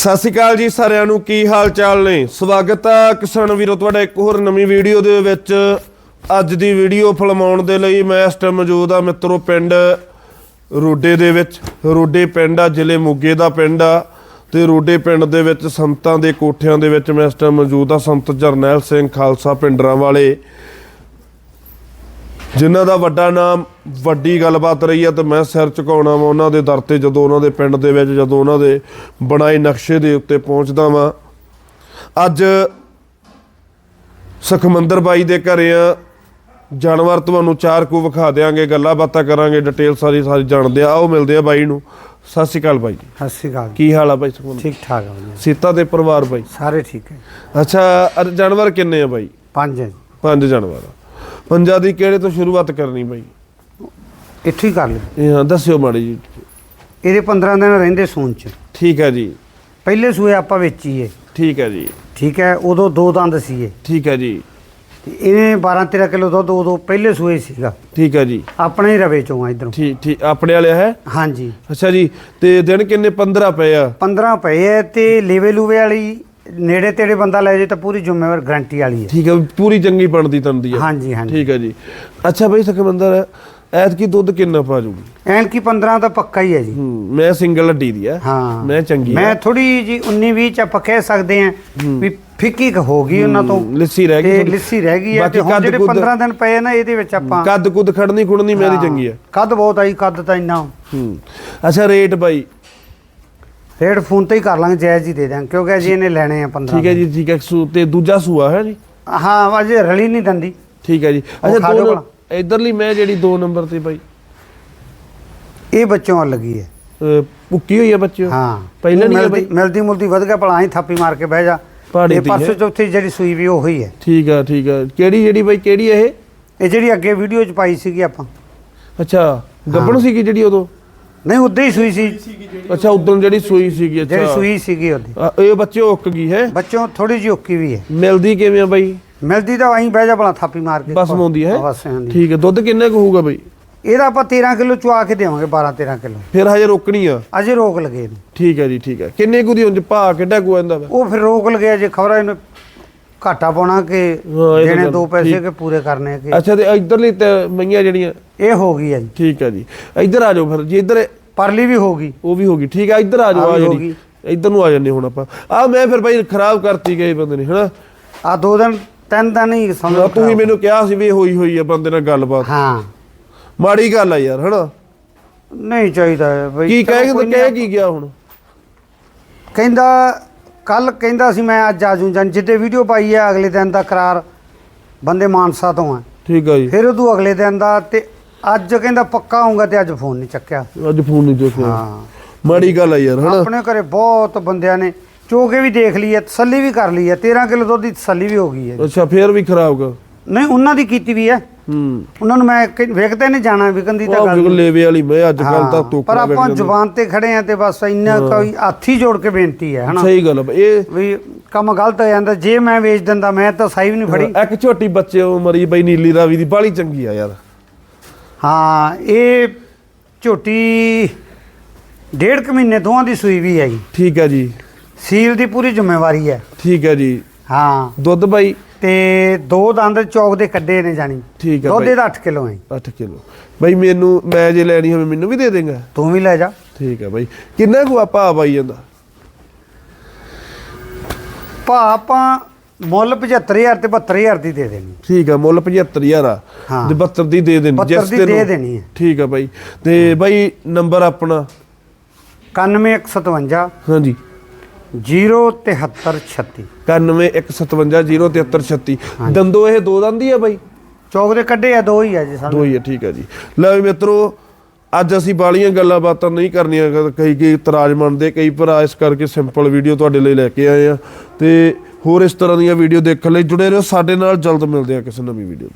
ਸਤਿ ਸ਼੍ਰੀ ਅਕਾਲ ਜੀ ਸਾਰਿਆਂ ਨੂੰ, ਕੀ ਹਾਲ ਚਾਲ ਨੇ? ਸਵਾਗਤ ਹੈ ਕਿਸਾਨ ਵੀਰੋ, ਤੁਹਾਡਾ ਇੱਕ ਹੋਰ ਨਵੀਂ ਵੀਡੀਓ ਦੇ ਵਿੱਚ। ਅੱਜ ਦੀ ਵੀਡੀਓ ਫਿਲਮਾਉਣ ਦੇ ਲਈ ਮੈਂ ਇਸ ਟਾਈਮ ਮੌਜੂਦ ਆ ਮਿੱਤਰੋ ਪਿੰਡ ਰੋਡੇ ਦੇ ਵਿੱਚ। ਰੋਡੇ ਪਿੰਡ ਆ, ਜ਼ਿਲ੍ਹੇ ਮੋਗੇ ਦਾ ਪਿੰਡ ਆ ਤੇ ਰੋਡੇ ਪਿੰਡ ਦੇ ਵਿੱਚ ਸੰਤਾਂ ਦੇ ਕੋਠਿਆਂ ਦੇ ਵਿੱਚ ਮੈਂ ਇਸ ਟਾਈਮ ਮੌਜੂਦ ਆ। ਸੰਤ ਜਰਨੈਲ ਸਿੰਘ ਖਾਲਸਾ ਪਿੰਡਰਾਂ ਵਾਲੇ। ਜਿਨ੍ਹਾਂ ਦਾ ਵੱਡਾ ਨਾਮ ਵੱਡੀ ਗੱਲਬਾਤ ਰਹੀ ਹੈ ਤੇ ਮੈਂ ਸਿਰ ਝੁਕਾਉਣਾ ਵਾ ਉਹਨਾਂ ਦੇ ਦਰ ਤੇ ਜਦੋਂ ਉਹਨਾਂ ਦੇ ਪਿੰਡ ਦੇ ਵਿੱਚ ਜਦੋਂ ਉਹਨਾਂ ਦੇ ਬਣਾਏ ਨਕਸ਼ੇ ਦੇ ਉੱਤੇ ਪਹੁੰਚਦਾ ਵਾਂ। ਅੱਜ ਸੁਖਮੰਦਰ ਬਾਈ ਦੇ ਘਰੇ ਆ। ਜਾਨਵਰ ਤੁਹਾਨੂੰ ਚਾਰ ਕੁ ਵਿਖਾ ਦੇਾਂਗੇ ਗੱਲਾਂ ਬਾਤਾਂ ਕਰਾਂਗੇ ਡਿਟੇਲ ਸਾਰੀ ਸਾਰੀ ਜਾਣਦੇ ਆ। ਆਓ ਮਿਲਦੇ ਆ ਬਾਈ ਨੂੰ। ਸਤਿ ਸ਼੍ਰੀ ਅਕਾਲ ਬਾਈ ਜੀ। ਸਤਿ ਸ਼੍ਰੀ ਅਕਾਲ। ਕੀ ਹਾਲ ਆ ਬਾਈ ਸੁਖਮੰਦਰ? ਠੀਕ ਠਾਕ ਹੈ ਵਧੀਆ। ਸੀਤਾ ਦੇ ਪਰਿਵਾਰ ਬਾਈ? ਸਾਰੇ ਠੀਕ ਹੈ ਅੱਛਾ ਅਰ ਜਾਨਵਰ ਕਿੰਨੇ ਆ ਬਾਈ? ਪੰਜ ਹੈ। ਪੰਜ ਜਾਨਵਰ ਆ। ਪੰਜਾਂ ਦੀ ਕਿਹੜੇ ਤੋਂ ਸ਼ੁਰੂਆਤ ਕਰਨੀ ਬਾਈ? ਇੱਥੇ ਹੀ ਕਰ ਲਈ ਇਹ ਹਾਂ ਦੱਸਿਓ ਮਾੜੀ ਜੀ। ਇਹਦੇ 15 ਦਿਨ ਰਹਿੰਦੇ ਸੂਨ ਚ। ਠੀਕ ਹੈ ਜੀ। ਪਹਿਲੇ ਸੂਏ ਆਪਾਂ ਵੇਚੀਏ। ਠੀਕ ਹੈ ਜੀ। ਠੀਕ ਹੈ ਉਦੋਂ ਦੋ ਦੰਦ ਸੀਏ ਠੀਕ ਹੈ ਜੀ। ਤੇ ਇਹਨੇ 12 13 ਕਿਲੋ ਦੁੱਧ ਉਦੋਂ ਪਹਿਲੇ ਸੂਏ ਸੀਗਾ। ਠੀਕ ਹੈ ਜੀ। ਆਪਣੇ ਹੀ ਰਵੇ ਚੋਂ ਆ ਇਧਰੋਂ। ਠੀਕ ਠੀਕ ਆਪਣੇ ਵਾਲੇ ਹੈ? ਹਾਂਜੀ। ਅੱਛਾ ਜੀ ਤੇ ਦਿਨ ਕਿੰਨੇ? 15 ਪਏ ਆ। 15 ਪਏ ਹੈ ਤੇ ਲੇਵੇ ਲੂਵੇ ਵਾਲੀ ਨੇੜੇ ਤੇੜੇ ਬੰਦਾ ਲੈ ਜੇ ਤਾਂ ਪੂਰੀ ਜ਼ਿੰਮੇਵਾਰ ਗਾਰੰਟੀ ਵਾਲੀ ਹੈ। ਠੀਕ ਹੈ ਪੂਰੀ ਚੰਗੀ ਬਣਦੀ ਤੰਦੀ ਆ ਹਾਂਜੀ ਹਾਂਜੀ। ਠੀਕ ਹੈ ਜੀ। ਅੱਛਾ ਬਈ ਸੁਖਮੰਦਰ ਐਤ ਕੀ ਦੁੱਧ ਕਿੰਨਾ ਪਾ ਜੂਗੀ? ਐਨ ਕੀ 15 ਤਾਂ ਪੱਕਾ ਹੀ ਹੈ ਜੀ। ਹੂੰ ਮੈਂ ਸਿੰਗਲ ਹੱਡੀ ਦੀ ਆ ਹਾਂ। ਮੈਂ ਚੰਗੀ ਮੈਂ ਆ ਥੋੜੀ ਜੀ 19 20 ਚ ਆਪਾਂ ਕਹਿ ਸਕਦੇ ਹਾਂ ਵੀ ਫਿੱਕੀ ਕੁ ਹੋ ਗਈ ਉਹਨਾਂ ਤੋਂ। ਹੂੰ, ਲਿੱਸੀ ਰਹਿ ਗਈ ਤੇ। ਲਿੱਸੀ ਰਹਿ ਗਈ ਹੈ ਬਾਕੀ ਤੇ ਹੁਣ ਕੱਦ ਜਿਹੜੇ ਕੁੱਦ- 15 ਦਿਨ ਪਏ ਆ ਨਾ ਇਹਦੇ ਵਿੱਚ ਆਪਾਂ ਕੱਦ ਕੁੱਦ ਖੜਨੀ ਖੁੜਨੀ ਮੇਰੀ ਚੰਗੀ ਆ ਕੱਦ ਬਹੁਤ ਆਈ ਕੱਦ ਤਾਂ ਇੰਨਾ। ਹੂੰ। ਅੱਛਾ ਰੇਟ ਬਾਈ। ਰੇਟ ਫੋਨ ਤੇ ਹੀ ਕਰ ਲਾਂਗੇ ਜਾਇਜ਼ ਹੀ ਦੇ ਦਾਂਗੇ ਕਿਉਂਕਿ ਅਜੇ ਇਹਨੇ ਲੈਣੇ ਆ 15 ਠੀਕ ਹੈ ਜੀ ਠੀਕ ਹੈ ਸੂ ਤੇ ਦੂਜਾ ਸੂਆ ਹੈ ਜੀ? ਹਾਂ ਅਜੇ ਰਲੀ ਨਹੀਂ ਦੰਦੀ। ਠੀਕ ਹੈ ਜੀ। ਅੱਛਾ ਦੋ। ਇਧਰਲੀ ਮੈਂ ਜਿਹੜੀ 2 ਨੰਬਰ ਤੇ ਬਾਈ। ਇਹ ਬੱਚੋਂ ਲੱਗੀ ਹੈ। ਭੁੱਕੀ ਹੋਈ ਆ ਬੱਚਿਓ? ਹਾਂ। ਪਹਿਲਾਂ ਨਹੀਂ ਬਾਈ? ਮਿਲਦੀ ਮੁਲਦੀ ਵਧ ਗਿਆ ਭਲਾ ਹੀ ਥਾਪੀ ਮਾਰ ਕੇ ਬਹਿ ਜਾ। ਇਹ ਹੀ ਹੈ। ਚੌਥੀ ਜਿਹੜੀ ਸੂਈ ਵੀ ਉਹ ਹੀ ਹੈ। ਠੀਕ ਆ ਠੀਕ ਆ। ਕਿਹੜੀ ਜਿਹੜੀ ਬਾਈ ਕਿਹੜੀ ਇਹ? ਇਹ ਜਿਹੜੀ ਅੱਗੇ ਵੀਡੀਓ ਚ ਪਾਈ ਸੀਗੀ ਆਪਾਂ। ਅੱਛਾ ਗੱਬਣ ਸੀਗੀ ਜਿਹੜੀ ਉਦੋਂ? ਨਹੀਂ ਉਦੋਂ ਹੀ ਸੂਈ ਸੀ। ਅੱਛਾ ਉਦੋਂ ਜਿਹੜੀ ਸੂਈ ਸੀਗੀ ਅੱਛਾ। ਜਿਹੜੀ ਸੂਈ ਸੀਗੀ ਉਹਦੀ। ਇਹ ਬੱਚੇ ਉੱਕ ਗਈ ਹੈ? ਬੱਚੋਂ ਥੋੜੀ ਜਿਹੀ ਔਕੀ ਵੀ ਹੈ। ਮਿਲਦੀ ਕਿਵੇਂ ਆ ਬਾਈ? ਮਿਲਦੀ ਤਾਂ ਆਈ ਬਹਿ ਜਾ ਭਲਾ ਥਾਪੀ ਮਾਰ ਕੇ। ਬਸ ਮੋਂਦੀ ਹੈ? ਬਸ ਆਉਂਦੀ। ਠੀਕ ਹੈ ਦੁੱਧ ਕਿੰਨਾ ਕੁ ਹੋਊਗਾ ਬਾਈ? ਇਹਦਾ ਆਪਾਂ 13 ਕਿਲੋ ਚੁਆ ਕੇ ਦੇਵਾਂਗੇ 12 13 ਕਿਲੋ। ਫਿਰ ਹਜੇ ਰੋਕਣੀ ਆ? ਅਜੇ ਰੋਕ ਲਗੇ ਇਹਨੂੰ। ਠੀਕ ਹੈ ਜੀ ਠੀਕ ਹੈ। ਕਿੰਨੇ ਕੁ ਦੀ ਉਂਝ ਭਾ ਕਿੱਡਾ ਕੁ ਆਂਦਾ ਵਾ ਉਹ ਫਿਰ ਰੋਕ ਲਗੇ ਜੇ ਖਬਰ ਇਹਨੂੰ ਘਾਟਾ ਪਾਉਣਾ ਕਿ ਹਾਂ, ਇਹ ਤਾਂ ਦੇਣੇ ਗੱਲ ਦੋ ਪੈਸੇ ਠੀਕ। ਕਿ ਪੂਰੇ ਕਰਨੇ ਕਿ? ਅੱਛਾ ਤੇ ਇਧਰਲੀ ਤੇ ਮਈਆਂ ਜਿਹੜੀਆਂ? ਇਹ ਹੋ ਗਈ ਹੈ ਜੀ। ਠੀਕ ਹੈ ਜੀ। ਇੱਧਰ ਆ ਜਾਓ ਫਿਰ ਜੀ ਇੱਧਰ ਪਰਲੀ ਵੀ ਹੋ ਗਈ। ਉਹ ਵੀ ਹੋ ਗਈ। ਠੀਕ ਹੈ ਇੱਧਰ ਆ ਜਾਓ ਆ ਵੀ ਹੋ ਜਿਹੜੀ ਇੱਧਰ ਨੂੰ ਆ ਜੰਨੇ ਹੁਣ ਆਪਾਂ। ਆ ਮੈਂ ਫਿਰ ਬਾਈ ਖਰਾਬ ਕਰਤੀ ਗਏ ਬੰਦੇ ਨੇ ਹਨਾ? ਆ ਦੋ ਦਿਨ ਤਿੰਨ ਦਿਨ ਹੀ ਸਮਝ ਤੂੰ ਹੀ ਮੈਨੂੰ ਕਿਹਾ ਸੀ ਵੀ ਇਹ ਹੋਈ ਹੋਈ ਆ ਬੰਦੇ ਨਾਲ ਗੱਲਬਾਤ। ਹਾਂ। ਮਾੜੀ ਗੱਲ ਆ ਯਾਰ ਹਨਾ? ਨਹੀਂ ਚਾਹੀਦਾ ਹੈ ਬਈ। ਕੀ ਚਲੋ ਕਹਿ ਕੋਈ ਕਹਿ ਨਹੀਂ। ਕੀ ਗਿਆ ਹੁਣ? ਕਹਿੰਦਾ ਕੱਲ ਕਹਿੰਦਾ ਸੀ ਮੈਂ ਅੱਜ ਆ ਜੂ ਜਾਂ ਜਿੱਦੇ ਵੀਡੀਓ ਪਾਈ ਹੈ ਅਗਲੇ ਦਿਨ ਦਾ ਕਰਾਰ ਬੰਦੇ ਮਾਨਸਾ ਤੋਂ ਆ ਠੀਕ ਆ ਜੀ। ਫਿਰ ਉਦੋਂ ਅਗਲੇ ਦਿਨ ਦਾ ਤੇ ਅੱਜ ਕਹਿੰਦਾ ਪੱਕਾ ਆਉਂਗਾ ਤੇ ਅੱਜ ਫੋਨ ਨਹੀਂ ਚੱਕਿਆ। ਅੱਜ ਫੋਨ ਨਹੀਂ ਚੁੱਕਿਆ। ਹਾਂ। ਮਾੜੀ ਗੱਲ ਆ ਯਾਰ ਹਨਾ? ਆਪਣੇ ਘਰੇ ਬਹੁਤ ਬੰਦਿਆਂ ਨੇ ਚੋਕੇ ਵੀ ਦੇਖ ਲਈ ਹੈ ਤਸੱਲੀ ਵੀ ਕਰ ਲਈ ਹੈ 13 ਕਿਲੋ ਦੁੱਧ ਦੀ ਤਸੱਲੀ ਵੀ ਹੋ ਗਈ ਹੈ ਅੱਛਾ ਫੇਰ ਵੀ ਖਰਾਬ ਕਰ ਨਹੀਂ ਉਹਨਾਂ ਦੀ ਕੀਤੀ ਵੀ ਹੈ। ਹੂੰ। ਉਹਨਾਂ ਨੂੰ ਮੈਂ ਕਿ- ਵੇਖਦੇ ਨਹੀਂ ਜਾਣਾ ਵਿਕਣ ਦੀ ਤਾਂ ਉਹ ਗੱਲ। ਲੇਵੇ ਵਾਲੀ ਮੈਂ ਅੱਜ ਕੱਲ ਤਾਂ ਹਾਂ, ਤੋਕੜਾ ਪਰ ਆਪਾਂ ਵੇਖ। ਜ਼ੁਬਾਨ ਤੇ ਖੜੇ ਆ ਤੇ ਬਸ ਇੰਨਾ ਕੋਈ ਹੱਥੀ ਜੋੜ ਕੇ ਬੇਨਤੀ ਹੈ ਹਨਾ? ਸਹੀ ਗੱਲ ਆ ਬਈ। ਇਹ ਵੀ ਕੰਮ ਗਲਤ ਹੋ ਜਾਂਦਾ ਜੇ ਮੈਂ ਵੇਚ ਦਿੰਦਾ ਮੈਂ ਤਾਂ ਸਾਈ ਵੀ ਨਹੀਂ ਫੜੀ। ਇੱਕ ਛੋਟੀ ਬੱਚੇ ਉਹ ਮਰੀ ਬਈ ਨੀਲੀ ਰਾਵੀ ਦੀ ਬਾਲੀ ਚੰਗੀ ਆ ਯਾਰ। ਹਾਂ ਇਹ ਝੋਟੀ ਡੇਢ ਕੁ ਮਹੀਨੇ ਦੋਵਾਂ ਦੀ ਸੂਈ ਵੀ ਜੀ ਠੀਕ ਹੈ ਜੀ। ਸੀਲ ਦੀ ਪੂਰੀ ਜ਼ਿੰਮੇਵਾਰੀ ਹੈ। ਠੀਕ ਹੈ ਜੀ। ਹਾਂ। ਦੁੱਧ ਬਾਈ ਤੇ ਦੋ ਦੰਦ ਚੌਕ ਦੇ ਕੱਢੇ ਨੇ ਜਾਣੀ। ਠੀਕ ਹੈ ਦੁੱਧ ਬਾਈ। ਇਹਦਾ 8 ਕਿਲੋ ਹੈ। 8 ਕਿਲੋ। ਬਾਈ ਮੈਨੂੰ ਮੈਂ ਜੇ ਲੈਣੀ ਹੋਵੇ ਮੈਨੂੰ ਵੀ ਦੇ ਦੇਂਗਾ। ਤੂੰ ਵੀ ਲੈ ਜਾ। ਠੀਕ ਹੈ ਬਾਈ। ਕਿੰਨਾ ਕੁ ਆਪਾ ਆ ਬਾਈ ਜਾਂਦਾ ਭਾ ਆਪਾਂ ਮੁੱਲ 75000 ਤੇ 72000 ਦੀ ਦੇ ਦੇਣੀ। ਠੀਕ ਆ ਮੁੱਲ 75000 ਆ। ਹਾਂ। ਤੇ 72 ਦੀ ਦੇ ਦੇਣੀ 72 ਦੀ ਦੇ ਦੇਣੀ ਹੈ। ਠੀਕ ਆ ਬਾਈ। ਤੇ ਬਾਈ ਨੰਬਰ ਆਪਣਾ? 9157 ਹਾਂਜੀ। 07336 9115073036 ਦੰਦੋ ਇਹ ਦੋ ਦੰਦੀ ਆ ਬਾਈ? ਚੌਕ ਦੇ ਕੱਢੇ ਆ ਦੋ ਹੀ ਆ ਜੀ ਸਾਨੂੰ ਦੋ ਹੀ ਆ ਠੀਕ ਆ ਜੀ। ਲੈ ਵੀ ਮਿੱਤਰੋ ਅੱਜ ਅਸੀਂ ਬਾਲੀਆਂ ਗੱਲਾਂ ਬਾਤਾਂ ਨਹੀਂ ਕਰਨੀਆਂ ਕ- ਕਈ ਕਈ ਇਤਰਾਜ਼ ਮੰਨਦੇ ਕਈ ਭਰਾ ਇਸ ਕਰਕੇ ਸਿੰਪਲ ਵੀਡੀਓ ਤੁਹਾਡੇ ਲਈ ਲੈ ਕੇ ਆਏ ਆ। ਤੇ ਹੋਰ ਇਸ ਤਰ੍ਹਾਂ ਦੀਆਂ ਵੀਡੀਓ ਦੇਖਣ ਲਈ ਜੁੜੇ ਰਹੋ। ਸਾਡੇ ਨਾਲ ਜਲਦ ਮਿਲਦੇ ਆ ਕਿਸੇ ਨਵੀਂ ਵੀਡੀਓ